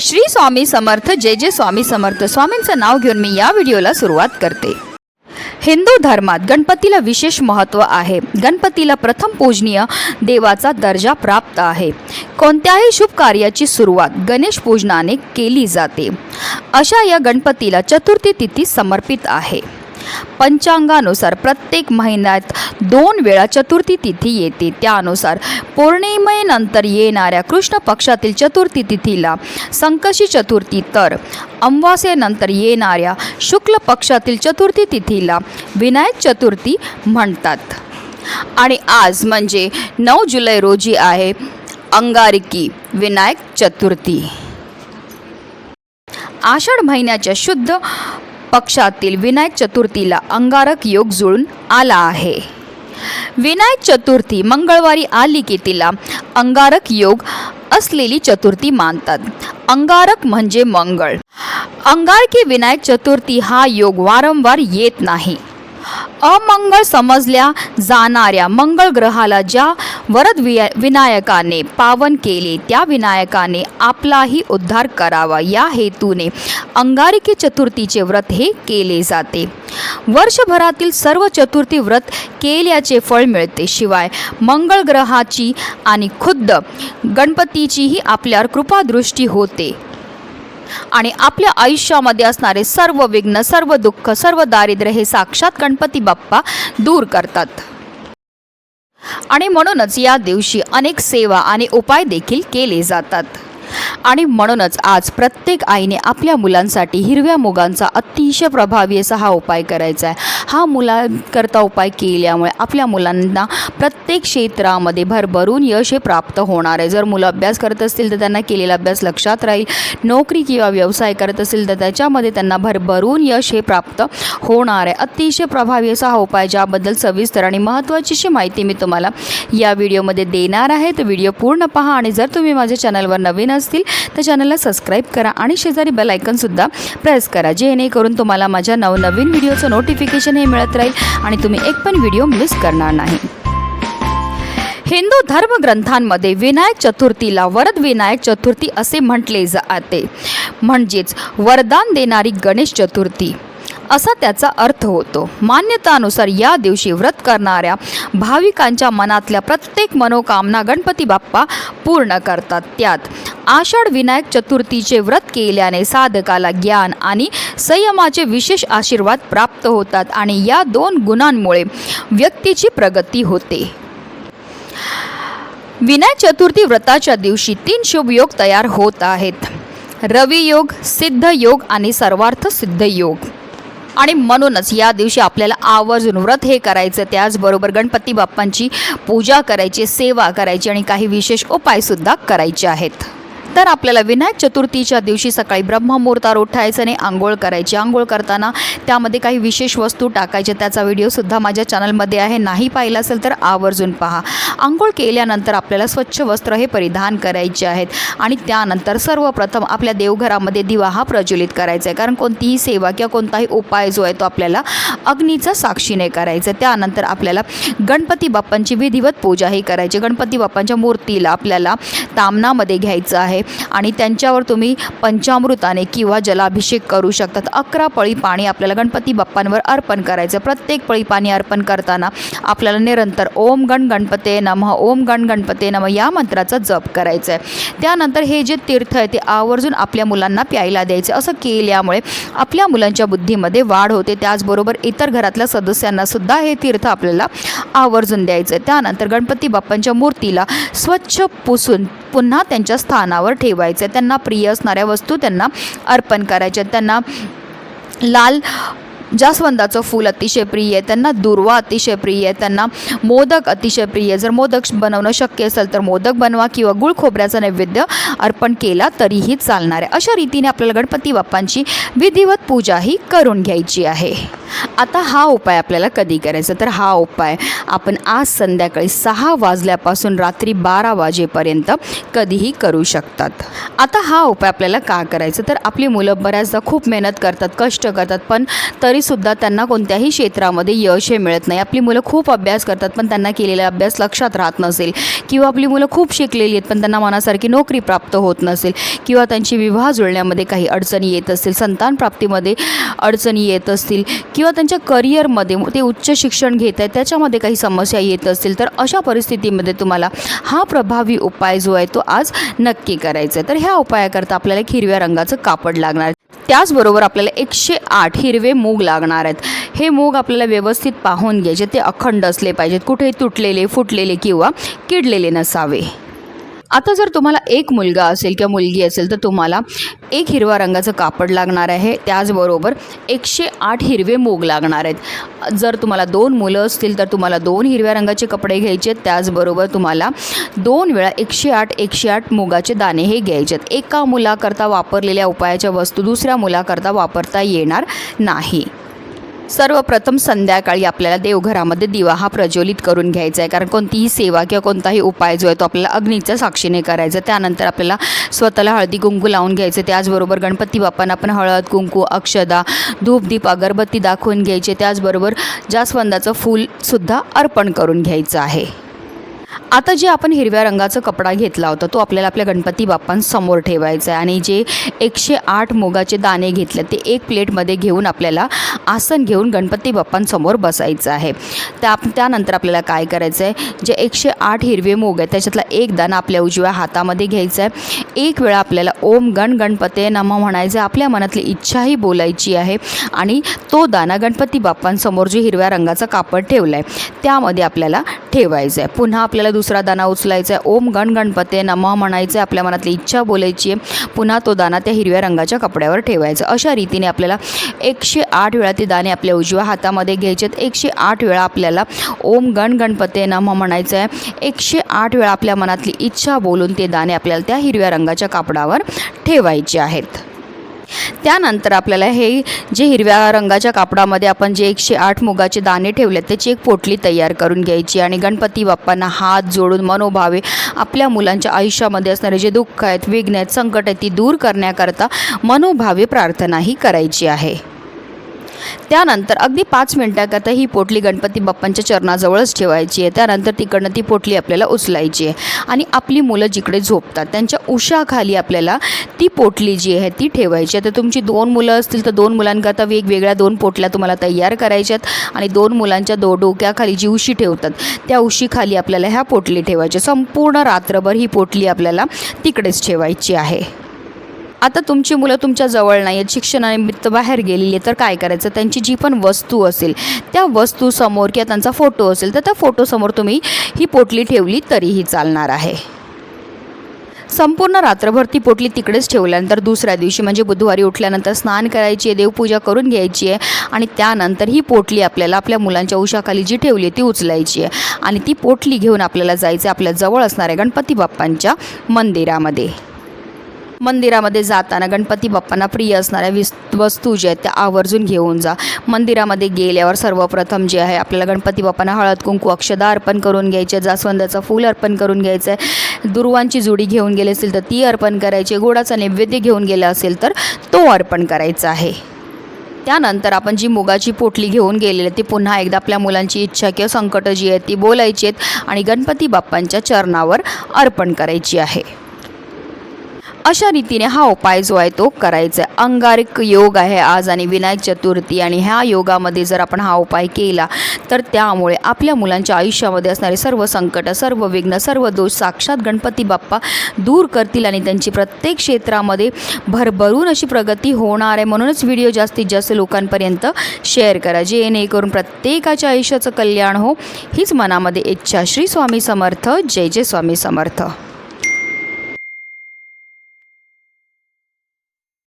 श्री स्वामी समर्थ जय जय स्वामी समर्थ. स्वामींचं नाव घेऊन मी या व्हिडिओला सुरुवात करते. हिंदू धर्मात गणपतीला विशेष महत्त्व आहे. गणपतीला प्रथम पूजनीय देवाचा दर्जा प्राप्त आहे. कोणत्याही शुभ कार्याची सुरुवात गणेश पूजनाने केली जाते. अशा या गणपतीला चतुर्थी तिथी समर्पित आहे. पंचांगानुसार प्रत्येक महिन्यात दोन वेळा चतुर्थी तिथी येते. त्यानुसार पौर्णिमेनंतर येणाऱ्या कृष्ण पक्षातील चतुर्थी तिथीला संकशी चतुर्थी तर अमावास्येनंतर येणाऱ्या शुक्ल पक्षातील चतुर्थी तिथीला विनायक चतुर्थी म्हणतात. आणि आज म्हणजे नऊ जुलै रोजी आहे अंगारकी विनायक चतुर्थी. आषाढ महिन्याच्या शुद्ध पक्षातील विनायक चतुर्थीला अंगारक योग जुळून आला आहे. विनायक चतुर्थी मंगळवारी आली की तिला अंगारक योग असलेली चतुर्थी मानतात. अंगारक म्हणजे मंगळ. अंगारकी विनायक चतुर्थी हा योग वारंवार येत नाही. अमंगळ समजल्या जाणाऱ्या मंगळ ग्रहाला ज्या वरद विया विनायकाने पावन केले त्या विनायकाने आपलाही उद्धार करावा. या हेतूने अंगारिकी चतुर्थीचे व्रत हे केले जाते. वर्षभरातील सर्व चतुर्थी व्रत केल्याचे फळ मिळते. शिवाय मंगळ ग्रहाची आणि खुद्द गणपतीचीही आपल्यावर कृपादृष्टी होते. आणि आपल्या आयुष्यामध्ये असणारे सर्व विघ्न सर्व दुःख सर्व दारिद्र्य हे साक्षात गणपती बाप्पा दूर करतात. आणि म्हणूनच या दिवशी अनेक सेवा आणि उपाय देखील केले जातात. आणि म्हणूनच आज प्रत्येक आईने आपल्या मुलांसाठी हिरव्या मुगांचा अतिशय प्रभावी असा हा उपाय करायचा आहे. हा मुलांकरता उपाय केल्यामुळे आपल्या मुलांना प्रत्येक क्षेत्रामध्ये भरभरून यश हे प्राप्त होणार आहे. जर मुलं अभ्यास करत असतील तर त्यांना केलेला अभ्यास लक्षात राहील. नोकरी किंवा व्यवसाय करत असतील तर त्याच्यामध्ये त्यांना भरभरून यश हे प्राप्त होणार आहे. अतिशय प्रभावी असा हा उपाय ज्याबद्दल सविस्तर आणि महत्त्वाची अशी माहिती मी तुम्हाला या व्हिडिओमध्ये देणार आहे. तर व्हिडिओ पूर्ण पहा आणि जर तुम्ही माझ्या चॅनलवर नवीन असतील तर चॅनलला सबस्क्राईब करा आणि शेजारी बेल आयकनसुद्धा प्रेस करा. जेणेकरून तुम्हाला माझ्या नवनवीन व्हिडिओचं नोटिफिकेशन हे मिळत राहील आणि तुम्ही एक पण व्हिडिओ मिस करणार नाही. हिंदू धर्मग्रंथांमध्ये विनायक चतुर्थीला वरद विनायक चतुर्थी असे म्हटले जाते. म्हणजेच वरदान देणारी गणेश चतुर्थी. असा त्याचा अर्थ होतो. मान्यतानुसार या दिवशी व्रत करणाऱ्या भाविकांच्या मनातल्या प्रत्येक मनोकामना गणपती बाप्पा पूर्ण करतात. त्यात आषाढ विनायक चतुर्थीचे व्रत केल्याने साधकाला ज्ञान आणि संयमाचे विशेष आशीर्वाद प्राप्त होतात आणि या दोन गुणांमुळे व्यक्तीची प्रगती होते. विनायक चतुर्थी व्रताच्या दिवशी तीन शुभ योग तयार होत आहेत. रवियोग सिद्ध योग आणि सर्वार्थ सिद्ध योग. आणि म्हणूनच या दिवशी आपल्याला आवर्जून व्रत हे करायचं त्याचबरोबर गणपती बाप्पांची पूजा करायची सेवा करायची आणि काही विशेष उपायसुद्धा करायचे आहेत. तर आपल्याला विनायक चतुर्थीच्या दिवशी सकाळी ब्रह्ममुहूर्तावर उठायचं आणि आंघोळ करायची. आंघोळ करताना त्यामध्ये काही विशेष वस्तू टाकायच्या त्याचा व्हिडिओसुद्धा माझ्या चॅनलमध्ये आहे. नाही पाहिला असेल तर आवर्जून पहा. आंघोळ केल्यानंतर आपल्याला स्वच्छ वस्त्र हे परिधान करायचे आहेत. आणि त्यानंतर सर्वप्रथम आपल्या देवघरामध्ये दिवा हा प्रज्वलित करायचा आहे. कारण कोणतीही सेवा किंवा कोणताही उपाय जो आहे तो आपल्याला अग्नीचा साक्षीने करायचा आहे. त्यानंतर आपल्याला गणपती बाप्पांची विधिवत पूजा ही करायची. गणपती बाप्पांच्या मूर्तीला आपल्याला तामनामध्ये घ्यायचं आहे. आणि त्यांच्यावर तुम्ही पंचामृताने किंवा जलाभिषेक करू शकतात. अकरा पळी पाणी आपल्याला गणपती बाप्पांवर अर्पण करायचं. प्रत्येक पळी पाणी अर्पण करताना आपल्याला निरंतर ओम गण गणपते नमः ओम गण गणपते नमः या मंत्राचा जप करायचा आहे त्यानंतर हे जे तीर्थ आहे ते आवर्जून आपल्या मुलांना प्यायला द्यायचं. असं केल्यामुळे आपल्या मुलांच्या बुद्धीमध्ये वाढ होते. त्याचबरोबर इतर घरातल्या सदस्यांना सुद्धा हे तीर्थ आपल्याला आवर्जून द्यायचं आहे त्यानंतर गणपती बाप्पांच्या मूर्तीला स्वच्छ पुसून पुन्हा त्यांच्या स्थानावर ठेवायचं. त्यांना प्रिय असणाऱ्या वस्तू त्यांना अर्पण करायच्या. त्यांना लाल जास्वंदाचं फूल अतिशय प्रिय आहे त्यांना दुर्वा अतिशय प्रिय आहे त्यांना मोदक अतिशय प्रिय आहे. जर मोदक बनवणं शक्य असेल तर मोदक बनवा किंवा गुळ खोबऱ्याचा नैवेद्य अर्पण केला तरीही चालणार आहे. अशा रीतीने आपल्याला गणपती बाप्पांची विधिवत पूजा ही करून घ्यायची आहे. आता हा उपाय आपल्याला कधी करायचा? तर हा उपाय आपण आज संध्याकाळी सहा वाजल्यापासून रात्री बारा वाजेपर्यंत कधीही करू शकतात. आता हा उपाय आपल्याला का करायचा? तर आपली मुलं बऱ्याचदा खूप मेहनत करतात कष्ट करतात पण तरीसुद्धा त्यांना कोणत्याही क्षेत्रामध्ये यश हे मिळत नाही. आपली मुलं खूप अभ्यास करतात पण त्यांना केलेला अभ्यास लक्षात राहत नसेल. किंवा आपली मुलं खूप शिकलेली आहेत पण त्यांना मनासारखी नोकरी प्राप्त होत नसेल. किंवा त्यांची विवाह जुळण्यामध्ये काही अडचणी येत असतील संतान प्राप्तीमध्ये अडचणी येत असतील किंवा त्यांच्या करिअरमध्ये ते उच्च शिक्षण घेत आहेत त्याच्यामध्ये काही समस्या येत असतील तर अशा परिस्थितीमध्ये तुम्हाला हा प्रभावी उपाय जो आहे तो आज नक्की करायचा आहे. तर ह्या उपायाकरता आपल्याला एक हिरव्या रंगाचं कापड लागणार. त्याचबरोबर आपल्याला एकशे आठ हिरवे मूग लागणार आहेत. हे मूग आपल्याला व्यवस्थित पाहून घ्यायचे ते अखंड असले पाहिजेत. कुठे तुटलेले फुटलेले किंवा किडलेले नसावे. आता जर तुम्हाला एक मुलगा असेल किंवा मुलगी असेल तर तुम्हाला एक हिरवा रंगाचं कापड लागणार आहे. त्याचबरोबर एकशे आठ हिरवे मोग लागणार आहेत. जर तुम्हाला दोन मुलं असतील तर तुम्हाला दोन हिरव्या रंगाचे कपडे घ्यायचे आहेत. त्याचबरोबर तुम्हाला दोन वेळा एकशे आठ एकशे आठ मुगाचे दाणे हे घ्यायचे आहेत. एका मुलाकरता वापरलेल्या उपायाच्या वस्तू दुसऱ्या मुलाकरता वापरता येणार नाही. सर्वप्रथम संध्याकाळी आपल्याला देवघरामध्ये दिवा हा प्रज्वलित करून घ्यायचा आहे. कारण कोणतीही सेवा किंवा कोणताही उपाय जो आहे तो आपल्याला अग्नीच्या साक्षीने करायचा त्यानंतर आपल्याला स्वतःला हळदी कुंकू लावून घ्यायचं. त्याचबरोबर गणपती बाप्पांना आपण हळद कुंकू अक्षदा धूपदीप अगरबत्ती दाखवून घ्यायचे. त्याचबरोबर जास्वंदाचं फूलसुद्धा अर्पण करून घ्यायचं आहे. आता जे आपण हिरव्या रंगाचा कपडा घेतला होता तो आपल्याला आपल्या गणपती बाप्पांसमोर ठेवायचा आहे. आणि जे एकशे आठ मुगाचे दाणे घेतले ते एक प्लेटमध्ये घेऊन आपल्याला आसन घेऊन गणपती बाप्पांसमोर बसायचं आहे. त्या त्यानंतर आपल्याला काय करायचं आहे? जे एकशे आठ हिरवे मोग आहेत त्याच्यातला एक दाणा आपल्या उजव्या हातामध्ये घ्यायचा आहे. एक वेळा आपल्याला ओम गण गणपते नम म्हणायचं आहे. आपल्या मनातली इच्छाही बोलायची आहे. आणि तो दाना गणपती बाप्पांसमोर जे हिरव्या रंगाचा कापड ठेवला आहे त्यामध्ये आपल्याला ठेवायचं आहे. पुन्हा आपल्याला आपल्याला दुसरा दाना उचलायचा आहे. ओम गण गणपते नमः म्हणायचं आहे. आपल्या मनातली इच्छा बोलायची आहे. पुन्हा तो दाना त्या हिरव्या रंगाच्या कपड्यावर ठेवायचा अशा रीतीने आपल्याला एकशे आठ वेळा ते दाणे आपल्या उजव्या हातामध्ये घ्यायचे आहेत एकशे आठ वेळा आपल्याला ओम गण गणपते नमः म्हणायचं आहे. एकशे आठ वेळा आपल्या मनातली इच्छा बोलून ते दाणे आपल्याला त्या हिरव्या रंगाच्या कापडावर ठेवायचे आहेत. त्यानंतर आपल्याला हे जे हिरव्या रंगाच्या कापडामध्ये आपण जे एकशे आठ मुगाचे दाणे ठेवले त्याची एक पोटली तयार करून घ्यायची आणि गणपती बाप्पांना हात जोडून मनोभावे आपल्या मुलांच्या आयुष्यामध्ये असणारे जे दुःख आहेत विघ्न आहेत संकट आहेत ती दूर करण्याकरता मनोभावे प्रार्थनाही करायची आहे. त्यानंतर अगदी पाच मिनटाकरता ही पोटली गणपती बाप्पांच्या चरणाजवळच ठेवायची आहे. त्यानंतर तिकडनं ती पोटली आपल्याला उचलायची आहे. आणि आपली मुलं जिकडे झोपतात त्यांच्या उशाखाली आपल्याला ती पोटली जी आहे ती ठेवायची आहे. तर तुमची दोन मुलं असतील तर दोन मुलांकरता वेगवेगळ्या दोन पोटल्या तुम्हाला तयार करायच्यात आणि दोन मुलांच्या दो डोक्याखाली जी उशी ठेवतात त्या उशीखाली आपल्याला ह्या पोटली ठेवायच्या संपूर्ण रात्रभर ही पोटली आपल्याला तिकडेच ठेवायची आहे. आता तुमची मुलं तुमच्या जवळ नाही आहेत शिक्षणानिमित्त बाहेर गेलेली आहे तर काय करायचं? त्यांची जी पण वस्तू असेल त्या वस्तूसमोर किंवा त्यांचा फोटो असेल तर त्या फोटोसमोर तुम्ही ही पोटली ठेवली तरीही चालणार आहे. संपूर्ण रात्रभर ती पोटली तिकडेच ठेवल्यानंतर दुसऱ्या दिवशी म्हणजे बुधवारी उठल्यानंतर स्नान करायची आहे देवपूजा करून घ्यायची आहे आणि त्यानंतर ही पोटली आपल्याला आपल्या मुलांच्या उशाखाली जी ठेवली आहे ती उचलायची आहे. आणि ती पोटली घेऊन आपल्याला जायचं आपल्या जवळ असणाऱ्या गणपती बाप्पांच्या मंदिरामध्ये. मंदिरामध्ये जाताना गणपती बाप्पांना प्रिय असणाऱ्या विस वस्तू ज्या आहेत त्या आवर्जून घेऊन जा. मंदिरामध्ये गेल्यावर सर्वप्रथम जे आहे आपल्याला गणपती बाप्पांना हळद कुंकू अक्षदा अर्पण करून घ्यायचे जास्वंदाचं फूल अर्पण करून घ्यायचं. आहे दुर्वांची जुडी घेऊन गेली असेल तर ती अर्पण करायची गोडाचा नैवेद्य घेऊन गेला असेल तर तो अर्पण करायचा आहे. त्यानंतर आपण जी मुगाची पोटली घेऊन गेलेली ती पुन्हा एकदा आपल्या मुलांची इच्छा किंवा संकटं जी आहेत ती बोलायची आहेत आणि गणपती बाप्पांच्या चरणावर अर्पण करायची आहे. अशा रीतीने हा उपाय जो आहे तो करायचा आहे. अंगारिक योग आहे आज आणि विनायक चतुर्थी आणि ह्या योगामध्ये जर आपण हा उपाय केला तर त्यामुळे आपल्या मुलांच्या आयुष्यामध्ये असणारे सर्व संकट सर्व विघ्न सर्व दोष साक्षात गणपती बाप्पा दूर करतील आणि त्यांची प्रत्येक क्षेत्रामध्ये भरभरून अशी प्रगती होणार आहे. म्हणूनच व्हिडिओ जास्तीत जास्त लोकांपर्यंत शेअर करा जेणेकरून प्रत्येकाच्या आयुष्याचं कल्याण हो. हीच मनामध्ये इच्छा. श्री स्वामी समर्थ. जय जय स्वामी समर्थ.